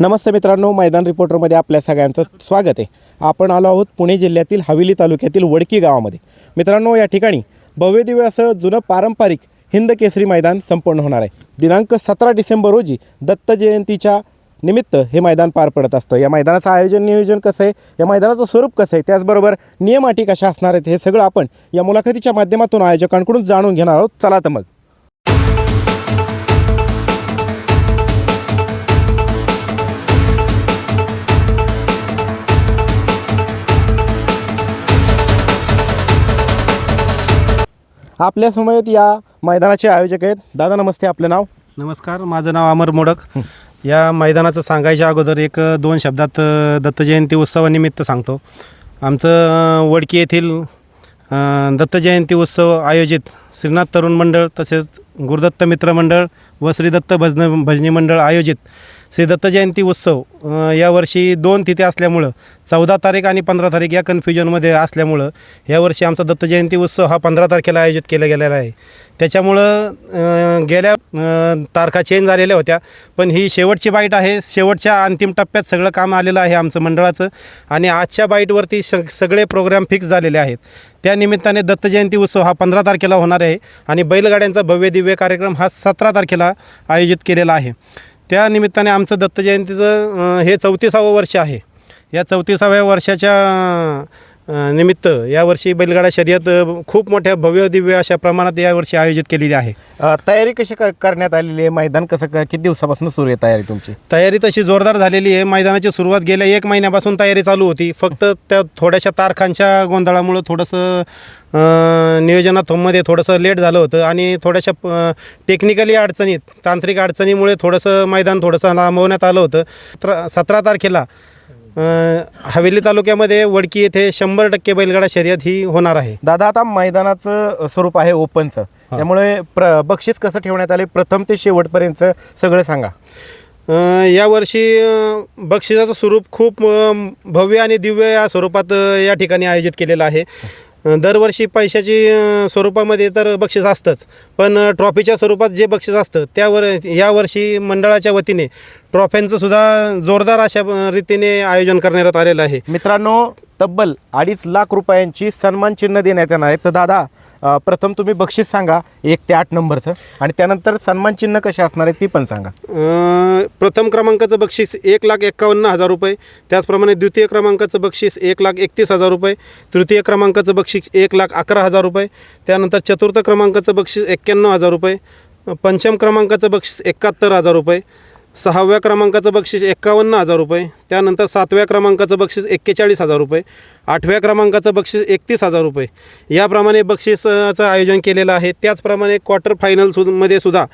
नमस्ते मित्रांनो मैदान रिपोर्टरमध्ये आपल्या सगळ्यांचं स्वागत आहे. आपण आलो आहोत पुणे जिल्ह्यातील हवेली तालुक्यातील वडकी गावामध्ये. मित्रांनो या ठिकाणी भव्यदिव्य असं जुनं पारंपरिक हिंद केसरी मैदान संपन्न होणार आहे. दिनांक सतरा डिसेंबर रोजी दत्त जयंतीच्या निमित्त हे मैदान पार पडत असतं. या मैदानाचं आयोजन नियोजन कसं आहे? या मैदानाचं स्वरूप कसं आहे? त्याचबरोबर नियम अटी कशा असणार आहेत? हे सगळं आपण या मुलाखतीच्या माध्यमातून आयोजकांकडून जाणून घेणार आहोत. चला तर मग. आपल्या समयेत या मैदानाचे आयोजक आहेत. दादा नमस्ते. आपलं नाव? नमस्कार. माझं नाव अमर मोडक. या मैदानाचं सांगायच्या अगोदर एक दोन शब्दात दत्त जयंती उत्सवानिमित्त सांगतो. आमचं वडकी येथील दत्त जयंती उत्सव आयोजित श्रीनाथ तरुण मंडळ तसेच गुरुदत्त मित्र मंडळ व श्री दत्त भजन भजनी मंडळ आयोजित श्री दत्त जयंती उत्सव यावर्षी दोन तिथे असल्यामुळं चौदा तारीख आणि पंधरा तारीख या कन्फ्युजनमध्ये असल्यामुळं यावर्षी आमचा दत्त जयंती उत्सव हा पंधरा तारखेला आयोजित केला गेलेला आहे. त्याच्यामुळं गेल्या तारखा चेंज झालेल्या होत्या पण ही शेवटची बाईट आहे. शेवटच्या अंतिम टप्प्यात सगळं काम आलेलं आहे आमचं मंडळाचं आणि आजच्या बाईटवरती स सगळे प्रोग्राम फिक्स झालेले आहेत. त्या निमित्ताने दत्त जयंती उत्सव हा पंधरा तारखेला होणार आहे आणि बैलगाड्यांचा भव्य दिव्य कार्यक्रम हा सतरा तारखेला आयोजित केलेला आहे. त्या निमित्ताने आमचं दत्त जयंतीचं हे चौतीसावं वर्ष आहे. या चौतीसाव्या वर्षाच्या निमित्त यावर्षी बैलगाडा शर्यत खूप मोठ्या भव्य दिव्य अशा प्रमाणात यावर्षी आयोजित केलेली आहे. तयारी कशी क- करण्यात आलेली आहे? मैदान कसं क- किती दिवसापासून सुरू आहे तयारी तुमची? तयारी तशी जोरदार झालेली आहे. मैदानाची सुरुवात गेल्या एक महिन्यापासून तयारी चालू होती. फक्त त्या थोड्याशा तारखांच्या गोंधळामुळं थोडंसं अ, नियोजनामध्ये थोडंसं लेट झालं होतं आणि थोड्याशा टेक्निकली अडचणीत तांत्रिक अडचणीमुळे थोडंसं मैदान थोडंसं लांबवण्यात आलं होतं. सतरा सतरा तारखेला हवेली तालुक्यामध्ये वडकी येथे शंभर टक्के बैलगाडा शर्यत ही होणार आहे. दादा आता मैदानाचं स्वरूप आहे ओपनचं. त्यामुळे प्र बक्षीस कसं ठेवण्यात आले? प्रथम ते शेवटपर्यंत सगळं सांगा. यावर्षी बक्षिसाचं स्वरूप खूप भव्य आणि दिव्य या स्वरूपात या ठिकाणी आयोजित केलेलं आहे. दरवर्षी पैशाची स्वरूपामध्ये तर बक्षीस असतंच. पण ट्रॉफीच्या स्वरूपात जे बक्षीस असतं त्यावर यावर्षी मंडळाच्या वतीने ट्रॉफ्यांचं सुद्धा जोरदार अशा रीतीने आयोजन करण्यात आलेलं आहे. मित्रांनो तब्बल अडीच लाख रुपयांची सन्मान चिन्ह देण्यात येणार आहे. तर दादा प्रथम तुम्ही बक्षीस सांगा एक ते आठ नंबरचं. आणि त्यानंतर सन्मान चिन्ह कसे असणार आहे ती पण सांगा. प्रथम क्रमांकाचं बक्षीस एक लाख एक्कावन्न हजार रुपये. त्याचप्रमाणे द्वितीय क्रमांकाचं बक्षीस एक लाख एकतीस हजार रुपये. तृतीय क्रमांकाचं बक्षीस एक लाख अकरा हजार रुपये. त्यानंतर चतुर्थ क्रमांकाचं बक्षीस एक्क्याण्णव हजार रुपये. पंचम क्रमांकाचं बक्षीस एकाहत्तर हजार रुपये. सहाव्या क्रमांकाचं बक्षीस एक्कावन्न हजार रुपये त्यानंतर सातव्या क्रमांकाचं बक्षीस एक्केचाळीस हजार रुपये आठव्या क्रमांकाचं बक्षीस एकतीस हजार रुपये. याप्रमाणे बक्षिसाचं आयोजन केलेलं आहे. त्याचप्रमाणे क्वार्टर फायनल सु मध्ये सुद्धा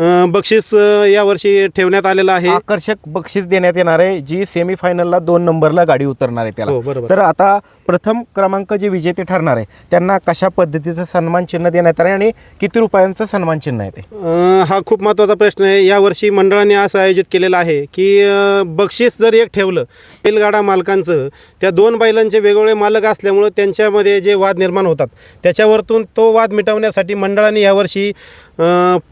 अ, बक्षीस अ, यावर्षी ठेवण्यात आलेलं आहे. आकर्षक बक्षीस देण्यात येणार आहे. जी सेमीफायनलला दोन नंबरला गाडी उतरणार आहे हो, त्याला बरोबर. तर आता प्रथम क्रमांक जे विजेते ठरणार आहे त्यांना कशा पद्धतीचं सन्मान चिन्ह देण्यात येणार आहे आणि किती रुपयांचं सन्मान चिन्ह आहे ते? अ, हा खूप महत्त्वाचा प्रश्न आहे. यावर्षी मंडळाने असं आयोजित केलेलं आहे की अ, बक्षीस जर एक ठेवलं बैलगाडा मालकांचं त्या दोन बैलांचे वेगवेगळे मालक असल्यामुळं त्यांच्यामध्ये जे वाद निर्माण होतात त्याच्यावरतून तो वाद मिटवण्यासाठी मंडळाने यावर्षी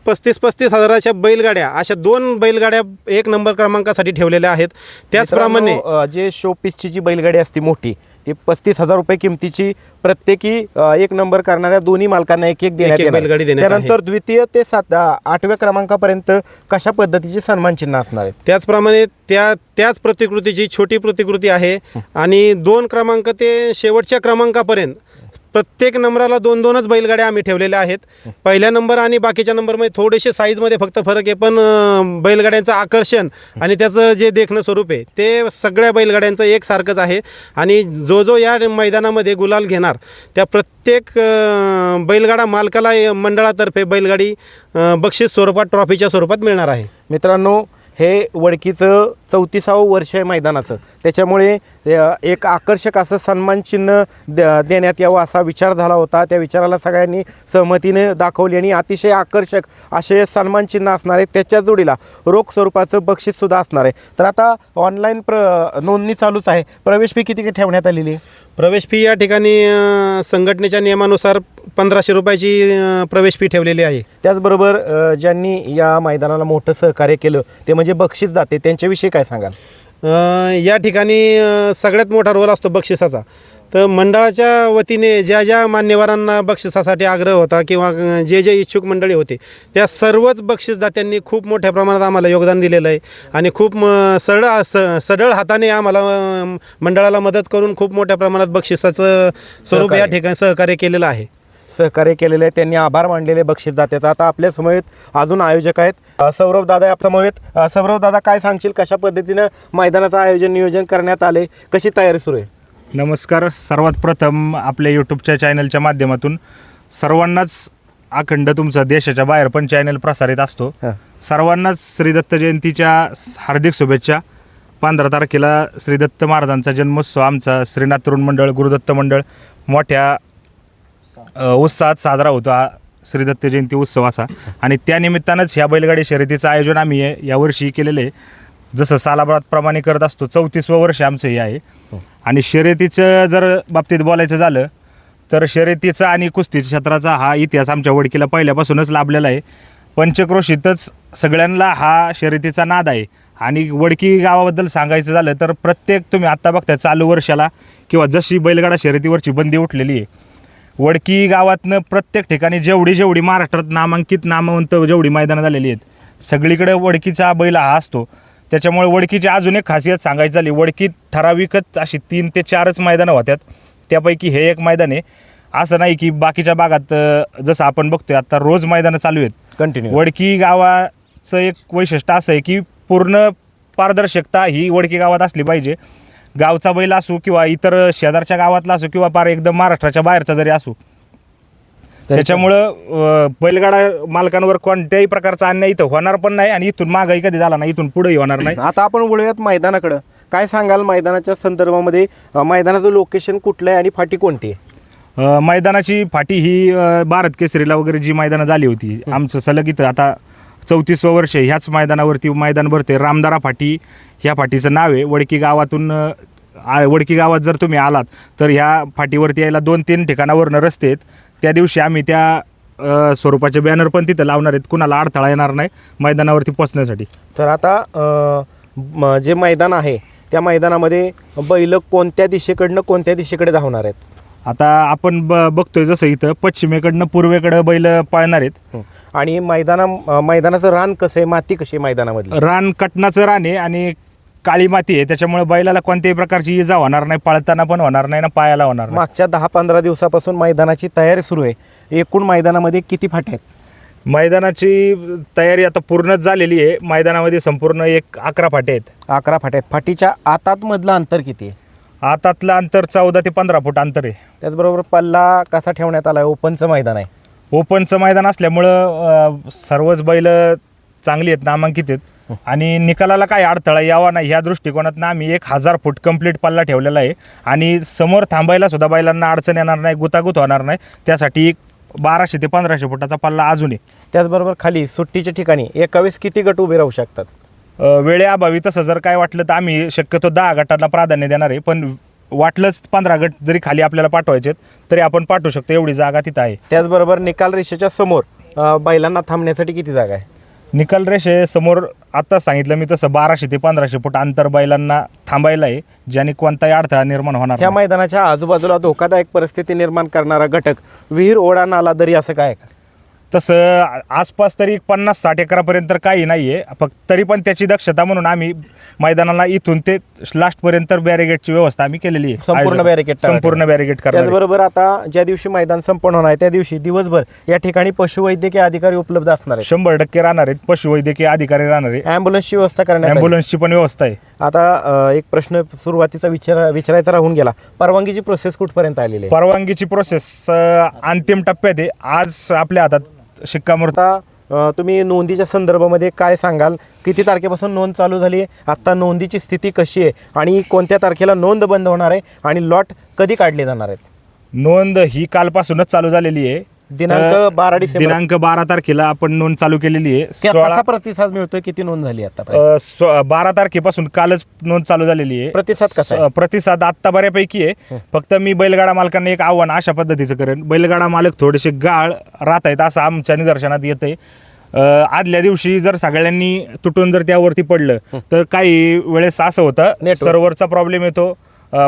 पस्तीस पस्तीस हजाराच्या बैलगाड्या अशा दोन बैलगाड्या एक नंबर क्रमांकासाठी ठेवलेल्या आहेत त्याचप्रमाणे जे शो पीसची जी बैलगाडी असते मोठी ती पस्तीस हजार रुपये किमतीची प्रत्येकी एक नंबर करणाऱ्या दोन्ही मालकांना एक एक. बैलगाडी. त्यानंतर द्वितीय ते सात आठव्या क्रमांकापर्यंत कशा पद्धतीचे सन्मान चिन्ह असणार आहे त्याचप्रमाणे त्या त्याच प्रतिकृतीची छोटी प्रतिकृती आहे आणि दोन क्रमांक ते शेवटच्या क्रमांकापर्यंत प्रत्येक नंबराला दोन दोनच बैलगाड्या आम्ही ठेवलेल्या आहेत. पहिल्या नंबर आणि बाकीच्या नंबरमध्ये थोडेसे साईजमध्ये फक्त फरक आहे पण अं, बैलगाड्यांचं आकर्षण आणि त्याचं जे देखणं स्वरूप आहे ते सगळ्या बैलगाड्यांचं एकसारखंच आहे. आणि जो जो या मैदानामध्ये गुलाल घेणार त्या प्रत्येक अं, बैलगाडा मालकाला मंडळातर्फे बैलगाडी अं, बक्षीस स्वरूपात ट्रॉफीच्या स्वरूपात मिळणार आहे. मित्रांनो हे वडकीचं चौतीसावं वर्ष आहे मैदानाचं. त्याच्यामुळे एक आकर्षक असं सन्मान चिन्ह द- देण्यात यावं असा विचार झाला होता. त्या विचाराला सगळ्यांनी सहमतीने दाखवली आणि अतिशय आकर्षक असे सन्मान चिन्ह असणार आहे त्याच्या जोडीला रोख स्वरूपाचं बक्षीससुद्धा असणार आहे. तर आता ऑनलाईन प्र नोंदणी चालूच आहे. प्रवेश फी किती ठेवण्यात आलेली आहे? प्रवेश फी या ठिकाणी संघटनेच्या नियमानुसार पंधराशे रुपयाची प्रवेश फी ठेवलेली आहे. त्याचबरोबर ज्यांनी या मैदानाला मोठं सहकार्य केलं ते म्हणजे बक्षीस जाते त्यांच्याविषयी काय सांगाल? अ, या ठिकाणी अ, सगळ्यात मोठा रोल असतो बक्षिसाचा. तर मंडळाच्या वतीने ज्या ज्या मान्यवरांना बक्षिसासाठी आग्रह होता किंवा अ, जे जे इच्छुक मंडळी होते त्या सर्वच बक्षीसदात्यांनी खूप मोठ्या प्रमाणात आम्हाला योगदान दिलेलं आहे. आणि खूप म, सरळ स सढळ हाताने आम्हाला अ, मंडळाला मदत करून खूप मोठ्या प्रमाणात बक्षिसाचं स्वरूप या सहकार्य. ठिकाणी सहकार्य केलेलं आहे. सहकार्य केलेले आहे त्यांनी आभार मानलेले बक्षीस दात्याचं आता आपल्या समवेत अजून आयोजक आहेत. सौरभ दादा समवेत. सौरभ दादा काय सांगशील? कशा पद्धतीनं मैदानाचं आयोजन नियोजन करण्यात आले? कशी तयारी सुरू आहे? नमस्कार. सर्वात प्रथम आपल्या यूट्यूबच्या चॅनलच्या माध्यमातून सर्वांनाच अखंड तुमचा देशाच्या बाहेर पण चॅनल प्रसारित असतो. सर्वांनाच श्री दत्त जयंतीच्या हार्दिक शुभेच्छा. पंधरा तारखेला श्री दत्त महाराजांचा जन्मोत्सव आमचा श्रीनाथ तरुण मंडळ गुरुदत्त मंडळ मोठ्या अ, उत्साहात साजरा होतो. हा श्री दत्त जयंती उत्सव असा. आणि त्या निमित्तानंच ह्या बैलगाडी शर्यतीचं आयोजन आम्ही या- यावर्षी केलेलं आहे. जसं सालाबाद करत असतो चौतीसवं वर्ष आमचं हे आहे. आणि शर्यतीचं जर बाबतीत बोलायचं झालं तर शर्यतीचा आणि कुस्ती क्षेत्राचा हा इतिहास आमच्या वडकीला पहिल्यापासूनच लाभलेला आहे. पंचक्रोशीतच सगळ्यांना हा शर्यतीचा नाद आहे. आणि वडकी गावाबद्दल सांगायचं झालं तर प्रत्येक तुम्ही आत्ता बघताय चालू वर्षाला किंवा जशी बैलगाडा शर्यतीवरची बंदी उठलेली आहे वडकी गावातनं प्रत्येक ठिकाणी जेवढी जेवढी महाराष्ट्रात नामांकित नामवंत जेवढी मैदानं झालेली आहेत सगळीकडे वडकीचा बैल हा असतो. त्याच्यामुळे वडकीची अजून एक खासियत सांगायची झाली वडकीत ठराविकच अशी तीन ते चारच मैदानं होत्यात. त्यापैकी हे एक मैदान आहे. असं नाही की बाकीच्या भागात जसं आपण बघतोय आता रोज मैदानं चालू आहेत. कंटिन्यू वडकी गावाचं एक वैशिष्ट्य असं आहे की पूर्ण पारदर्शकता ही वडकी गावात असली पाहिजे. गावचा बैल असो किंवा इतर शेजारच्या गावातला असो किंवा पार एकदम महाराष्ट्राच्या बाहेरचा जरी असो त्याच्यामुळं अं, बैलगाडा मालकांवर कोणत्याही प्रकारचा अन्याय इथं होणार पण नाही आणि इथून मागही कधी झाला नाही इथून पुढेही होणार नाही. आता आपण वळूयात मैदानाकडं. काय सांगाल मैदानाच्या संदर्भामध्ये? अ, मैदानाचं लोकेशन कुठलं आहे आणि फाटी कोणती आहे? अ, मैदानाची फाटी ही अ, भारत केसरीला वगैरे जी मैदानं झाली होती आमचं सलग इथं आता चौतीसवं वर्ष. ह्याच मैदानावरती मैदान भरते. रामदारा फाटी ह्या फाटीचं नाव आहे. वडकी गावातून आ- वडकी गावात जर तुम्ही आलात तर ह्या फाटीवरती यायला दोन तीन ठिकाणावरनं रस्ते आहेत. त्या दिवशी आम्ही त्या स्वरूपाचे बॅनर पण तिथं लावणार आहेत. कुणाला अडथळा येणार नाही मैदानावरती पोचण्यासाठी तर आता जे मैदान आहे त्या मैदानामध्ये बैल कोणत्या दिशेकडनं कोणत्या दिशेकडे धावणार आहेत? आता आपण ब बघतोय जसं इथं पश्चिमेकडनं पूर्वेकडं बैल पाळणार आहेत. आणि मैदाना मैदानाचं रान कसं आहे? माती कशी आहे मैदानामधली? रान कटनाचं रान आहे आणि काळी माती आहे. त्याच्यामुळे बैलाला कोणत्याही प्रकारची इजा होणार नाही पळताना पण होणार नाही ना पायाला होणार नाही. मागच्या दहा पंधरा दिवसापासून मैदानाची तयारी सुरू आहे. एकूण मैदानामध्ये किती फाटे आहेत? मैदानाची तयारी आता पूर्णच झालेली आहे. मैदानामध्ये संपूर्ण एक अकरा फाटे आहेत. अकरा फाटे आहेत. फाटीच्या आतातमधलं अंतर किती आहे? आतातलं अंतर चौदा ते पंधरा फूट अंतर आहे. त्याचबरोबर पल्ला कसा ठेवण्यात आला आहे ओपनचं मैदान आहे. ओपनचं मैदान असल्यामुळं अं, सर्वच बैल चांगली आहेत नामांकित आहेत. आणि निकालाला काय अडथळा यावा नाही ह्या दृष्टिकोनातनं आम्ही एक हजार फूट कंप्लीट पल्ला ठेवलेला आहे. आणि समोर थांबायला सुद्धा बैलांना अडचण येणार नाही गुतागुत होणार नाही. त्यासाठी एक बाराशे ते पंधराशे फुटाचा पल्ला अजून आहे. त्याचबरोबर खाली सुट्टीच्या ठिकाणी एका वेळेस किती गट उभे राहू शकतात? अ, वेळेअभावी तसं जर काय वाटलं तर आम्ही शक्यतो दहा गटांना प्राधान्य देणार आहे. पण वाटलंच पंधरा गट जरी खाली आपल्याला पाठवायचे तरी आपण पाठवू शकतो. एवढी जागा तिथं आहे. त्याचबरोबर निकाल रेषेच्या समोर अ, बैलांना थांबण्यासाठी किती जागा आहे? निकाल रेषे समोर आत्ताच सांगितलं मी तसं बाराशे ते पंधराशे फूट अंतर बैलांना थांबायला आहे ज्याने कोणताही अडथळा निर्माण होणार ह्या नाही. मैदानाच्या आजूबाजूला धोकादायक परिस्थिती निर्माण करणारा घटक विहीर ओढा नाला दरी असं काय आहे? का तसं आ- आसपास तरी पन्नास साठ एकरापर्यंत काही नाही आहे फक्त तरी पण त्याची दक्षता म्हणून आम्ही मैदानाला इथून ते लास्टपर्यंत बॅरिगेटची व्यवस्था आम्ही केलेली आहे. संपूर्ण आयोजन- संपूर्ण बॅरिगेट करणार आहे. त्याचबरोबर आता ज्या दिवशी मैदान संपन्न होणार आहे त्या दिवशी दिवसभर या ठिकाणी पशुवैद्यकीय अधिकारी उपलब्ध असणार आहेत. शंभर टक्के राहणार आहेत. पशुवैद्यकीय अधिकारी राहणार आहे ॲम्ब्युलन्सची व्यवस्था करण्यात आली. ॲम्ब्युलन्सची पण व्यवस्था आहे. आता अ, एक प्रश्न सुरुवातीचा विचार विचारायचा राहून गेला. परवानगीची प्रोसेस कुठपर्यंत आलेली आहे? परवानगीची प्रोसेस अंतिम टप्प्यात आहे. आज आपल्या हातात शिक्कामोर्ता तुम्ही नोंदीच्या संदर्भामध्ये काय सांगाल? किती तारखेपासून नोंद चालू झाली आहे? आत्ता नोंदीची स्थिती कशी आहे? आणि कोणत्या तारखेला नोंद बंद होणार आहे? आणि लॉट कधी काढले जाणार आहेत? नोंद ही कालपासूनच चालू झालेली आहे. दिनांक 12 डिसेंबर. दिनांक बारा तारखेला आपण नोंद चालू केलेली आहे. सोळा कसा प्रतिसाद मिळतोय? किती नोंद झाली आता अ, सो- बारा तारखेपासून कालच नोंद चालू झालेली आहे. प्रतिसाद कसा आहे? स- प्रतिसाद आत्ता बऱ्यापैकी आहे. फक्त मी बैलगाडा मालकांना एक आव्हान अशा पद्धतीचं करेन. बैलगाडा मालक थोडेसे गाळ राहत आहेत असं आमच्या निदर्शनात येत आहे आदल्या दिवशी जर सगळ्यांनी तुटून जर त्यावरती पडलं तर काही वेळेस असं होतं. सर्व्हरचा प्रॉब्लेम येतो.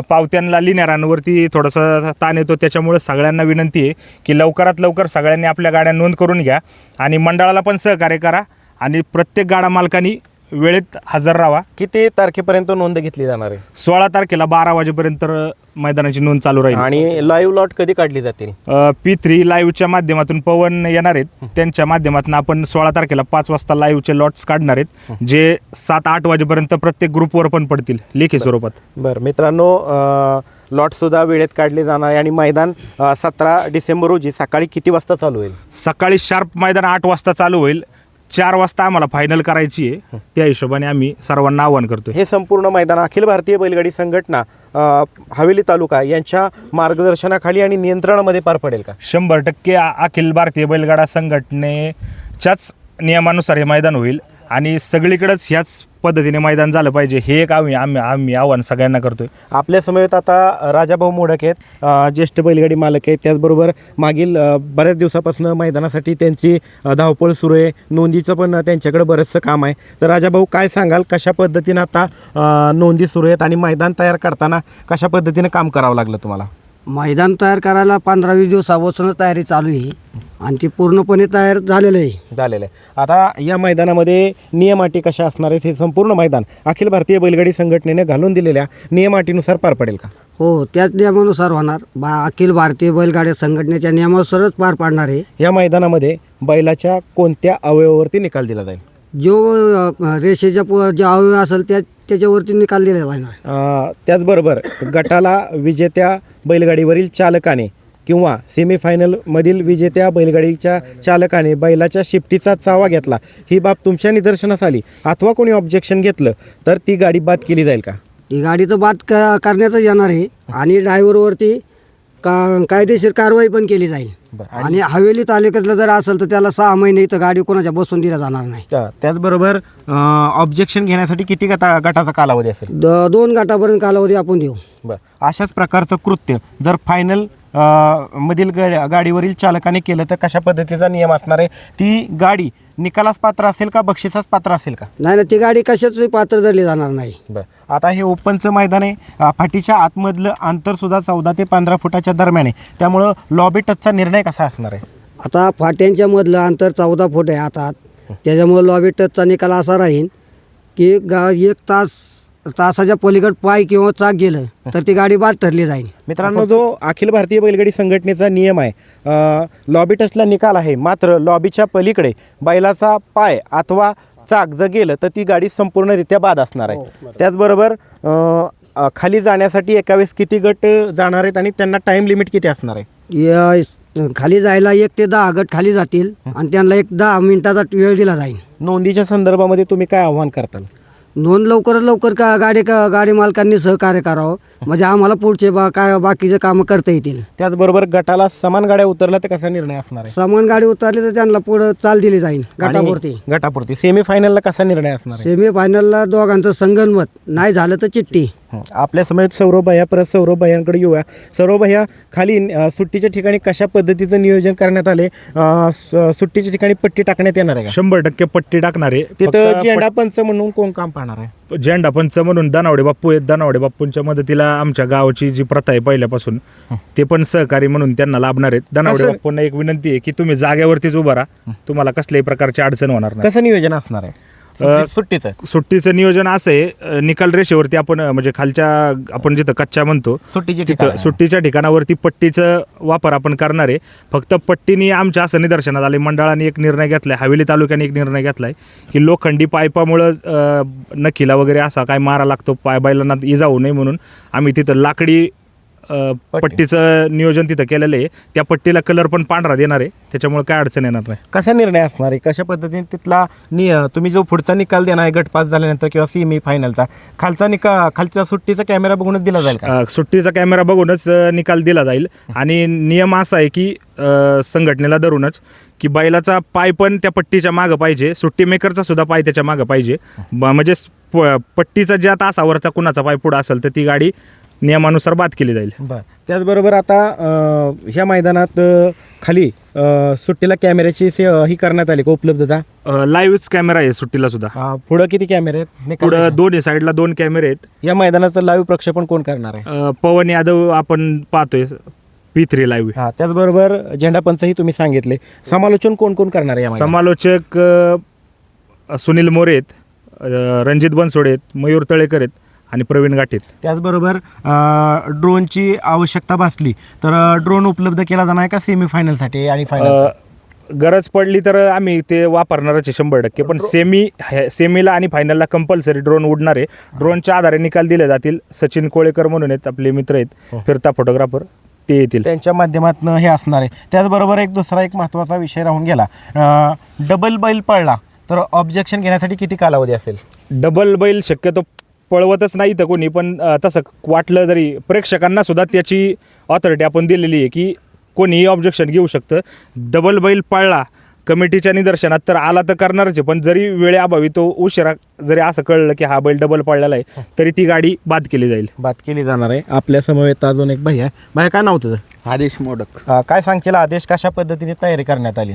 पावत्यांना लिहिणाऱ्यांवरती थोडंसं ताण येतो. त्याच्यामुळे सगळ्यांना विनंती आहे की लवकरात लवकर सगळ्यांनी आपल्या गाड्या नोंद करून घ्या आणि मंडळाला पण सहकार्य करा आणि प्रत्येक गाडा मालकांनी वेळेत हजर राहा. किती तारखेपर्यंत नोंद घेतली जाणार आहे? सोळा तारखेला बारा वाजेपर्यंत मैदानाची नोंद चालू राहील. आणि लाईव्ह लॉट कधी काढली जातील? पी थ्री लाईव्हच्या माध्यमातून पवन येणार आहेत. त्यांच्या माध्यमातून आपण सोळा तारखेला पाच वाजता लाईव्हचे लॉट्स काढणार आहेत. जे सात आठ वाजेपर्यंत प्रत्येक ग्रुपवर पण पडतील लेखी स्वरूपात. बरं. मित्रांनो लॉटसुद्धा वेळेत काढले जाणार आहे. आणि मैदान सतरा डिसेंबर रोजी सकाळी किती वाजता चालू होईल? सकाळी शार्प मैदान आठ वाजता चालू होईल. चार वाजता आम्हाला फायनल करायची आहे. त्या हिशोबाने आम्ही सर्वांना आवाहन करतोय. हे संपूर्ण मैदान अखिल भारतीय बैलगाडी संघटना अ, हवेली तालुका यांच्या मार्गदर्शनाखाली आणि नियंत्रणामध्ये पार पडेल का? शंभर टक्के आ- अखिल भारतीय बैलगाडा संघटनेच्याच नियमानुसार हे मैदान होईल आणि सगळीकडेच ह्याच पद्धतीने मैदान झालं पाहिजे. हे एक आम्ही आम्ही आम्ही आव्हान सगळ्यांना करतोय. आपल्या समवेत आता राजाभाऊ मोडक आहेत. अ, ज्येष्ठ बैलगाडी मालक आहेत. त्याचबरोबर मागील अ, बऱ्याच दिवसापासून मैदानासाठी त्यांची अ, धावपळ सुरू आहे. नोंदीचं पण त्यांच्याकडे बरंचसं काम आहे. तर राजाभाऊ काय सांगाल? कशा पद्धतीनं आता अ, नोंदी सुरू आहेत आणि मैदान तयार करताना कशा पद्धतीनं काम करावं लागलं तुम्हाला? मैदान तयार करायला पंधरा वीस दिवसापासूनच तयारी चालू आहे. आणि ती पूर्णपणे तयार झालेलं आहे. झालेलं आहे. आता या मैदानामध्ये नियम अटी कशा असणार आहेत हे संपूर्ण मैदान अखिल भारतीय बैलगाडी संघटनेने घालून दिलेल्या नियम अटीनुसार पार पडेल का? हो त्याच नियमानुसार होणार. बा अखिल भारतीय बैलगाड्या संघटनेच्या नियमानुसारच पार पाडणार आहे. या मैदानामध्ये बैलाच्या कोणत्या अवयवावरती निकाल दिला जाईल? जो अ, रेषेच्या पो जे अवयव असेल त्या त्याच्यावरती निकाल दिला जाणार अ, त्याचबरोबर गटाला विजेत्या बैलगाडीवरील चालकाने किंवा सेमीफायनलमधील विजेत्या बैलगाडीच्या चालकाने बैलाच्या शिफ्टीचा चावा घेतला. ही बाब तुमच्या निदर्शनास आली. अथवा कोणी ऑब्जेक्शन घेतलं तर ती गाडी बाद केली जाईल का? ती गाडी तर बाद क करण्यातच येणार आहे. आणि ड्रायव्हरवरती का कायदेशीर कारवाई पण केली जाईल. बरं. आणि हवेली तालुक्यातलं जर असेल तर त्याला सहा महिने इथं गाडी कोणाच्या बसून दिल्या जाणार नाही. त्या- त्याचबरोबर ऑब्जेक्शन घेण्यासाठी किती गटा गटाचा कालावधी असेल? द दोन गटापर्यंत कालावधी आपण देऊ. बरं. अशाच प्रकारचं कृत्य जर फायनल मधील गा- गाडीवरील चालकाने केलं तर कशा पद्धतीचा नियम असणार आहे? ती गाडी निकालास पात्र असेल का बक्षिसास पात्र असेल का? नाही ना ती गाडी कशाच पात्र धरली जाणार नाही. बरं. आता हे ओपनचं मैदान आहे. अ, फाटीच्या आतमधलं अंतरसुद्धा चौदा ते पंधरा फुटाच्या दरम्यान आहे. त्यामुळं लॉबी टचचा निर्णय कसा असणार आहे? आता फाट्यांच्या मधलं अंतर चौदा फूट आहे हातात त्याच्यामुळे लॉबी टचचा निकाल असा राहील की गा एक तास तासाच्या पलीकड पाय किंवा चाक गेलं तर ती गाडी बाद ठरली जाईल मित्रांनो जो अखिल भारतीय बैलगाडी संघटनेचा नियम आहे लॉबी टचला निकाल आहे मात्र लॉबीच्या पलीकडे बैलाचा पाय अथवा चाक जर गेलं तर ती गाडी संपूर्णरित्या बाद असणार आहे. त्याचबरोबर अ, अ, खाली जाण्यासाठी एका वेळेस किती गट जाणार आहेत आणि त्यांना टाइम लिमिट किती असणार आहे? खाली जायला एक ते दहा गट खाली जातील आणि त्यांना एक दहा मिनिटाचा वेळ दिला जाईल नोंदीच्या संदर्भामध्ये तुम्ही काय आव्हान करताल? नोंद लवकरात लवकर का गाडी का गाडी मालकांनी सहकार्य करावं? म्हणजे आम्हाला पुढचे बा काय बाकीचे कामं करता येतील. त्याचबरोबर गटाला समान गाड्या उतरल्या तर कसा निर्णय असणार आहे? सामान गाडी उतरली तर त्यांना पुढं चाल दिली जाईल गटापुरती. गटापुरती. सेमीफायनलला कसा निर्णय असणार आहे? सेमी फायनलला दोघांचं संगनमत. नाही झालं तर चिठ्ठी. आपल्यासमोर सौरभ भैया परत सौरभ भैयांकडे येऊया. सौरभ भैया खाली सुट्टीच्या ठिकाणी कशा पद्धतीचं नियोजन करण्यात आले सुट्टीच्या ठिकाणी पट्टी टाकण्यात येणार आहे शंभर टक्के पट्टी टाकणार आहे. तिथं झेंडा पंच म्हणून कोण काम पाहणार आहे? झेंडा पंच म्हणून दानावडे बाप्पू आहेत. दानावडे बाप्पूंच्या मदतीला आमच्या गावाची जी प्रथा आहे पहिल्यापासून ते पण सहकारी म्हणून त्यांना लाभणार आहेत. दानावडे बाप्पूंना एक विनंती आहे की तुम्ही जागेवरतीच उभा राहा. तुम्हाला कसल्याही प्रकारची अडचण होणार नाही. कसं नियोजन असणार आहे? सुट्टी- सुट्टीचं. सुट्टीचं नियोजन असं आहे अं, निकाल रेषेवरती आपण अं, म्हणजे खालच्या आपण जिथं कच्च्या म्हणतो सुट्टीचे तिथं सुट्टीच्या ठिकाणावरती पट्टीचं वापर आपण करणार आहे. फक्त पट्टीने आमच्या असं निदर्शनात आले मंडळाने एक निर्णय घेतलाय हवेली तालुक्याने एक निर्णय घेतलाय की लोखंडी पाईपामुळं अं, नखीला वगैरे असा काय मारा लागतो पाय बैलांना इजा होऊ नये म्हणून आम्ही तिथं लाकडी अं, पट्टी. पट्टीचं नियोजन तिथं केलेलं आहे. त्या पट्टीला कलर पण पांढरा देणार आहे. त्याच्यामुळे काय अडचण येणार नाही. कसा निर्णय असणार आहे? कशा पद्धतीने तिथला नि तुम्ही जो पुढचा निकाल देणार आहे गट पास झाल्यानंतर किंवा सेमी फायनलचा खालचा निकाल खालचा सुट्टीचा कॅमेरा बघूनच दिला जाईल का? अ, सुट्टीचा कॅमेरा बघूनच अ, निकाल दिला जाईल. आणि नियम असा आहे की अ, संघटनेला धरूनच की बैलाचा पाय पण त्या पट्टीच्या मागं पाहिजे. सुट्टी मेकरचा सुद्धा पाय त्याच्या मागं पाहिजे. ब- म्हणजे स- प- पट्टीचा ज्या तासावरचा कुणाचा पाय पुढं असेल तर ती गाडी नियमानुसार बाद केली जाईल. बरं. त्याचबरोबर आता अ, ह्या मैदानात अ, खाली अ, सुट्टीला कॅमेऱ्याची से ही करण्यात आली का उपलब्धता लाईव्हच कॅमेरा आहे सुट्टीला सुद्धा. अ, पुढं किती कॅमेरे आहेत? निकाल पुढं रेषा. दोन्ही साईडला दोन कॅमेरे आहेत. या मैदानाचं लाईव्ह प्रक्षेपण कोण करणार आहे? अ, पवन यादव आपण पाहतोय पी थ्री लाईव्ह हा त्याचबरोबर झेंडापंचही तुम्ही सांगितले. समालोचन कोण कोण करणार आहे या मैदानात? समालोचक अ, सुनील मोरे आहेत अ, रणजित बनसोडे आहेत मयूर तळेकर आहेत. आणि प्रवीण गाठीत. त्याचबरोबर अ, ड्रोनची आवश्यकता भासली तर अ, ड्रोन उपलब्ध केला जाणार आहे का सेमीफायनलसाठी आणि फायनल गरज पडली तर आम्ही ते वापरणारच आहे शंभर टक्के पण सेमी सेमीला आणि फायनलला कंपल्सरी ड्रोन उडणार आहे. ड्रोनच्या आधारे निकाल दिले जातील. सचिन कोळेकर म्हणून आहेत आपले मित्र आहेत फिरता फोटोग्राफर ते येतील. त्यांच्या माध्यमातून हे असणार आहे. त्याचबरोबर एक दुसरा एक महत्त्वाचा विषय राहून गेला. डबल बैल पडला तर ऑब्जेक्शन घेण्यासाठी किती कालावधी असेल? डबल बैल शक्यतो पळवतच नाही तर कोणी पण अ, तसं वाटलं जरी प्रेक्षकांना सुद्धा त्याची ऑथॉरिटी आपण दिलेली आहे की कोणीही ऑब्जेक्शन घेऊ शकतं. डबल बैल पळला कमिटीच्या निदर्शनात तर आला तर करणारच आहे पण जरी वेळेअभावी तो उशिरा जरी असं कळलं की हा बैल डबल पळलेला आहे तरी ती गाडी बाद केली जाईल. बात केली जाणार आहे. आपल्या समवेत अजून एक भैया. आहे भैया काय नाव तुझं? आदेश मोडक. अ, काय सांगशील? आदेश कशा पद्धतीने तयारी करण्यात आली?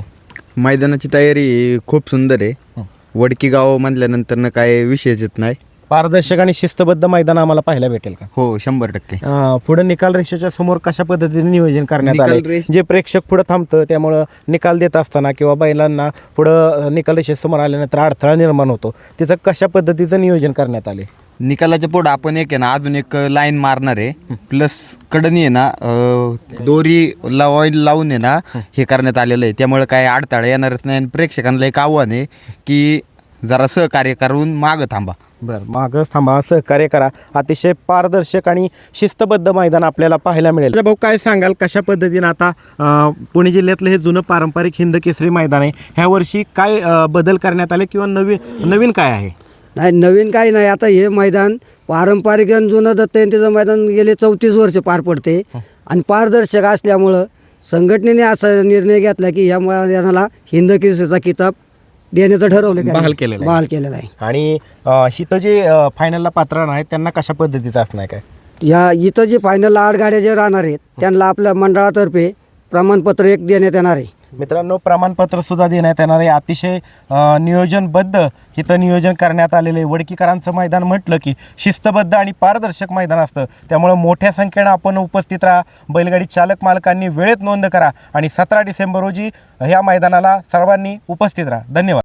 मैदानाची तयारी खूप सुंदर आहे. वडकी गाव म्हटल्यानंतर काय विषयच येत नाही. पारदर्शक आणि शिस्तबद्ध मैदान आम्हाला पाहायला भेटेल का? हो शंभर टक्के. अ, पुढे निकाल रेषेच्या समोर कशा पद्धतीने नियोजन करण्यात निकाल आले? रेष- जे प्रेक्षक पुढे थांबतं त्यामुळं निकाल देत असताना किंवा बैलांना पुढं अ, निकाल रेषेसमोर आल्यानंतर अडथळा निर्माण होतो. तिचं कशा पद्धतीचं नियोजन करण्यात आले? निकालाच्या पुढं आपण एक आहे ना अजून एक लाईन मारणार आहे. प्लस कडनी आहे ना अं, दोरी लावाय लावून आहे ना हे करण्यात आलेलं आहे. त्यामुळे काय अडथळा येणारच नाही आणि प्रेक्षकांना एक आव्हान आहे की जरा सहकार्य करून मागं थांबा. बरं मागच थांबा सहकार्य करा. अतिशय पारदर्शक आणि शिस्तबद्ध मैदान आपल्याला पाहायला मिळेल. भाऊ काय सांगाल? कशा पद्धतीनं आता अ, पुणे जिल्ह्यातलं हे जुनं पारंपरिक हिंद केसरी मैदान आहे? ह्या वर्षी काय अ, बदल करण्यात आले किंवा नवीन नवीन काय आहे? नाही नवीन काही नाही. आता हे मैदान पारंपरिक आणि जुनं दत्त जयंतीचं मैदान गेले चौतीस वर्ष पार पडते. आणि पारदर्शक असल्यामुळं संघटनेने असा निर्णय घेतला की या मैदानाला हिंद केसरीचा किताब देण्याचं ठरवलं. बहाल केलेलं आहे. बहाल केलेला आहे. आणि अ, हिथं जे अ, फायनलला पात्र राहणार आहेत त्यांना कशा पद्धतीचं असणार काय? या इथं जे फायनल आठ गाड्या जे राहणार आहेत त्यांना आपल्या मंडळातर्फे प्रमाणपत्र एक देण्यात येणार आहे. मित्रांनो प्रमाणपत्र सुद्धा देण्यात येणार आहे. अतिशय अ, नियोजनबद्ध इथं नियोजन करण्यात आलेलं आहे. वडकीकरांचं मैदान म्हटलं की शिस्तबद्ध आणि पारदर्शक मैदान असतं. त्यामुळं मोठ्या संख्येनं आपण उपस्थित राहा. बैलगाडी चालक मालकांनी वेळेत नोंद करा आणि सतरा डिसेंबर रोजी ह्या मैदानाला सर्वांनी उपस्थित राहा. धन्यवाद.